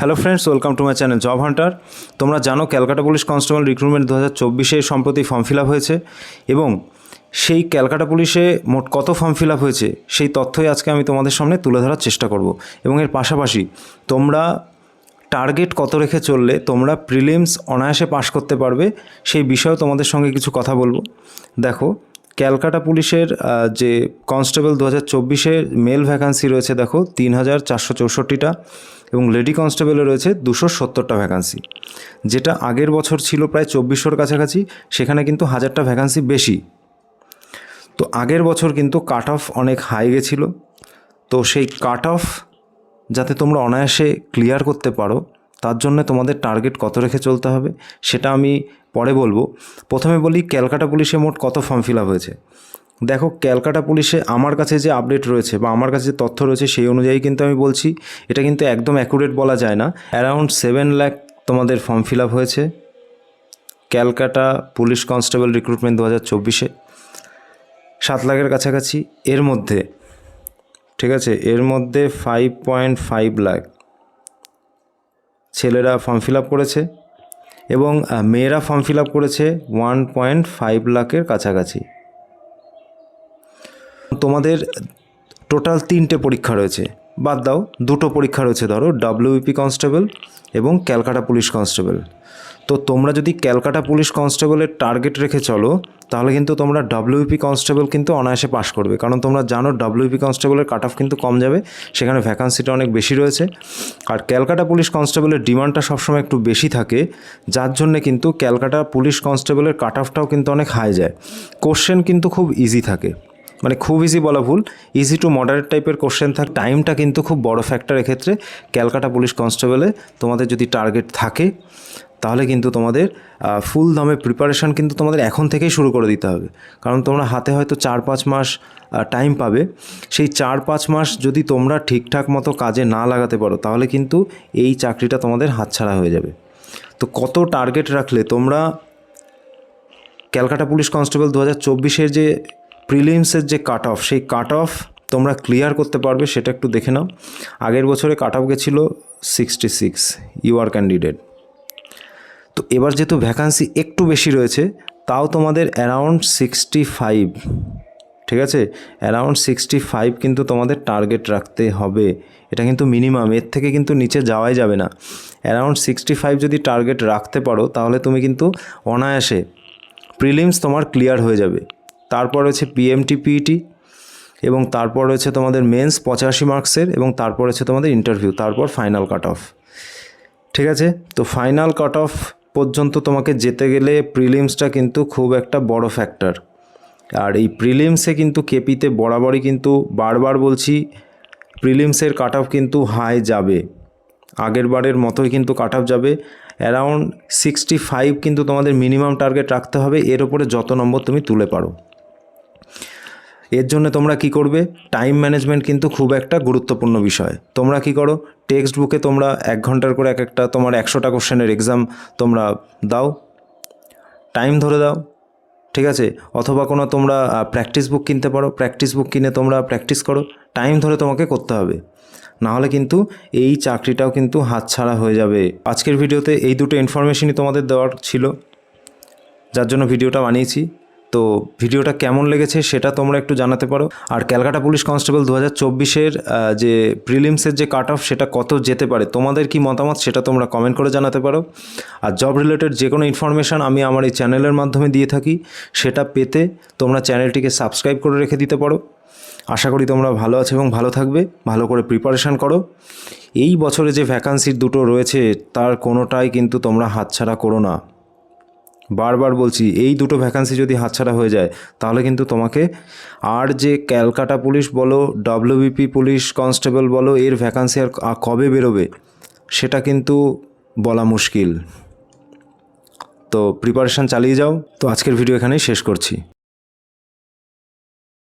Hello friends welcome to my channel job hunter তোমরা জানো Calcutta police constable recruitment দু হাজার চব্বিশে সম্প্রতি ফর্ম ফিল আপ হয়েছে এবং সেই ক্যালকাটা পুলিশে মোট কত ফর্ম ফিল আপ হয়েছে সেই তথ্যই আজকে আমি তোমাদের সামনে তুলে ধরার চেষ্টা করব। এবং এর পাশাপাশি তোমরা টার্গেট কত রেখে চললে, তোমরা প্রিলিমস অনায়াসে পাশ করতে পারবে, সেই বিষয়েও তোমাদের সঙ্গে কিছু কথা বলব। দেখো ক্যালকাটা পুলিশের যে কনস্টেবল দু হাজার চব্বিশের মেল ভ্যাকান্সি রয়েছে, দেখো তিন হাজার চারশো চৌষট্টিটা এবং লেডি কনস্টেবলে রয়েছে দুশো সত্তরটা ভ্যাকান্সি, যেটা আগের বছর ছিল প্রায় চব্বিশশোর কাছাকাছি, সেখানে কিন্তু হাজারটা ভ্যাকান্সি বেশি। তো আগের বছর কিন্তু কাট অফ অনেক হাই গেছিল, তো সেই কাট অফ যাতে তোমরা অনায়াসে ক্লিয়ার করতে পারো তার জন্য তোমাদের টার্গেট কত রেখে চলতে হবে, সেটা আমি পরে বলব। প্রথমে বলি, ক্যালকাটা পুলিশে মোট কত ফর্ম ফিল আপ হয়েছে। দেখো, ক্যালকাটা পুলিশে আমার কাছে যে আপডেট রয়েছে বা আমার কাছে যে তথ্য রয়েছে, সেই অনুযায়ী কিন্তু আমি বলছি, এটা কিন্তু একদম অ্যাকুরেট বলা যায় না। অ্যারাউন্ড সেভেন লাখ তোমাদের ফর্ম ফিল আপ হয়েছে। ক্যালকাটা পুলিশ কনস্টেবল রিক্রুটমেন্ট দু হাজার চব্বিশে। সাত লাখের কাছাকাছি। এর মধ্যে, ঠিক আছে, এর মধ্যে ফাইভ পয়েন্ট ফাইভ লাখ ছেলেরা ফর্ম ফিল আপ করেছে এবং মেয়েরা ফর্ম ফিল আপ করেছে ওয়ান পয়েন্ট ফাইভ লাখের কাছাকাছি। তোমাদের টোটাল তিনটে পরীক্ষা রয়েছে। বাদ দাও, দুটো পরীক্ষা রয়েছে ধরো ডাব্লিউপি কনস্টেবল এবং ক্যালকাটা পুলিশ কনস্টেবল তো তোমরা যদি ক্যালকাটা পুলিশ কনস্টেবলের টার্গেট রেখে চলো, তাহলে কিন্তু তোমরা ডাব্লিউপি কনস্টেবল কিন্তু অনায়াসে পাশ করবে। কারণ তোমরা জানো ডাব্লিউপি কনস্টেবলের কাট অফ কিন্তু কম যাবে, সেখানে ভ্যাকান্সিটা অনেক বেশি রয়েছে। আর ক্যালকাটা পুলিশ কনস্টেবলের ডিমান্ডটা সবসময় একটু বেশি থাকে, যার জন্যে কিন্তু ক্যালকাটা পুলিশ কনস্টেবলের কাট অফটাও কিন্তু অনেক হাই যায়। কোশ্চেন কিন্তু খুব ইজি থাকে। মানে খুব ইজি বলা ভুল। ইজি টু মডারেট টাইপের কোশ্চেন থাক টাইমটা কিন্তু খুব বড় ফ্যাক্টর এক্ষেত্রে ক্যালকাটা পুলিশ কনস্টেবলে তোমাদের যদি টার্গেট থাকে। তাহলে কিন্তু তোমাদের ফুল দমে প্রিপারেশান কিন্তু তোমাদের এখন থেকেই শুরু করে দিতে হবে। কারণ তোমরা হাতে হয়তো চার পাঁচ মাস টাইম পাবে। সেই চার পাঁচ মাস যদি তোমরা ঠিকঠাক মতো কাজে না লাগাতে পারো, তাহলে কিন্তু এই চাকরিটা তোমাদের হাতছাড়া হয়ে যাবে। তো কত টার্গেট রাখলে তোমরা ক্যালকাটা পুলিশ কনস্টেবল দু হাজার চব্বিশের যে প্রিলিমসের যে কাট অফ সেই কাট অফ তোমরা ক্লিয়ার করতে পারবে, সেটা একটু দেখে নাও। আগের বছরে কাট অফ গেছিল sixty six U R candidate তো এবার যেহেতু ভ্যাকান্সি একটু বেশি রয়েছে, তাও তোমাদের অ্যারাউন্ড সিক্সটি ফাইভ ঠিক আছে? অ্যারাউন্ড সিক্সটি ফাইভ কিন্তু তোমাদের টার্গেট রাখতে হবে। এটা কিন্তু মিনিমাম এর থেকে কিন্তু নিচে যাওয়াই যাবে না। অ্যারাউন্ড সিক্সটি ফাইভ যদি টার্গেট রাখতে পারো, তাহলে তুমি কিন্তু অনায়াসে প্রিলিমস তোমার ক্লিয়ার হয়ে যাবে। তারপর রয়েছে পিএমটি পিইটি E এবং তারপর রয়েছে তোমাদের মেন্স পঁচাশি মার্কসের এবং তারপর রয়েছে তোমাদের ইন্টারভিউ তারপর ফাইনাল কাট অফ ঠিক আছে? তো ফাইনাল কাট অফ পর্যন্ত তোমাকে যেতে গেলে প্রিলিমসটা কিন্তু খুব একটা বড় ফ্যাক্টর আর এই প্রিলিমসে কিন্তু কেপিতে বরাবরই কিন্তু বারবার বলছি প্রিলিমসের কাট অফ কিন্তু হাই যাবে। আগের বারের মতোই কিন্তু কাট অফ যাবে। অ্যারাউন্ড সিক্সটি ফাইভ কিন্তু তোমাদের মিনিমাম টার্গেট রাখতে হবে। এর ওপরে যত নম্বর তুমি তুলে পারো। এর জন্য তোমরা কি করবে? টাইম ম্যানেজমেন্ট কিন্তু খুব একটা গুরুত্বপূর্ণ বিষয়। তোমরা কি করো? টেক্সট বুকে তোমরা এক ঘণ্টার করে এক একটা তোমার একশোটা কোশ্চেনের এক্সাম তোমরা দাও। টাইম ধরে দাও। ঠিক আছে? অথবা কোনো তোমরা প্র্যাকটিস বুক কিনতে পারো। প্র্যাকটিস বুক কিনে তোমরা প্র্যাকটিস করো। টাইম ধরে তোমাকে করতে হবে। নাহলে কিন্তু এই চাকরিটাও কিন্তু হাতছাড়া হয়ে যাবে। আজকের ভিডিওতে এই দুটো ইনফরমেশনই তোমাদের দেওয়ার ছিল। যার জন্য ভিডিওটা বানিয়েছি। তো ভিডিওটা কেমন লেগেছে সেটা তোমরা একটু জানাতে পারো। আর ক্যালকাটা পুলিশ কনস্টেবল দু হাজার চব্বিশের যে প্রিলিমসের যে কাট অফ সেটা কত যেতে পারে, তোমাদের কি মতামত সেটা তোমরা কমেন্ট করে জানাতে পারো। আর জব রিলেটেড যে কোনো ইনফরমেশান আমি আমার এই চ্যানেলের মাধ্যমে দিয়ে থাকি, সেটা পেতে তোমরা চ্যানেলটিকে সাবস্ক্রাইব করে রেখে দিতে পারো। আশা করি তোমরা ভালো আছো এবং ভালো থাকবে, ভালো করে প্রিপারেশান করো। এই বছরে যে ভ্যাকান্সির দুটো রয়েছে, তার কোনোটাই কিন্তু তোমরা হাতছাড়া করো না। বারবার বলছি, এই দুটো ভ্যাকান্সি যদি হাতছাড়া হয়ে যায়, তাহলে কিন্তু তোমাকে আর যে ক্যালকাটা পুলিশ বলো ডব্লিউবিপি পুলিশ কনস্টেবল বলো, এর ভ্যাকান্সি আর কবে বেরোবে, সেটা কিন্তু বলা মুশকিল। তো প্রিপারেশান চালিয়ে যাও। তো আজকের ভিডিও এখানেই শেষ করছি।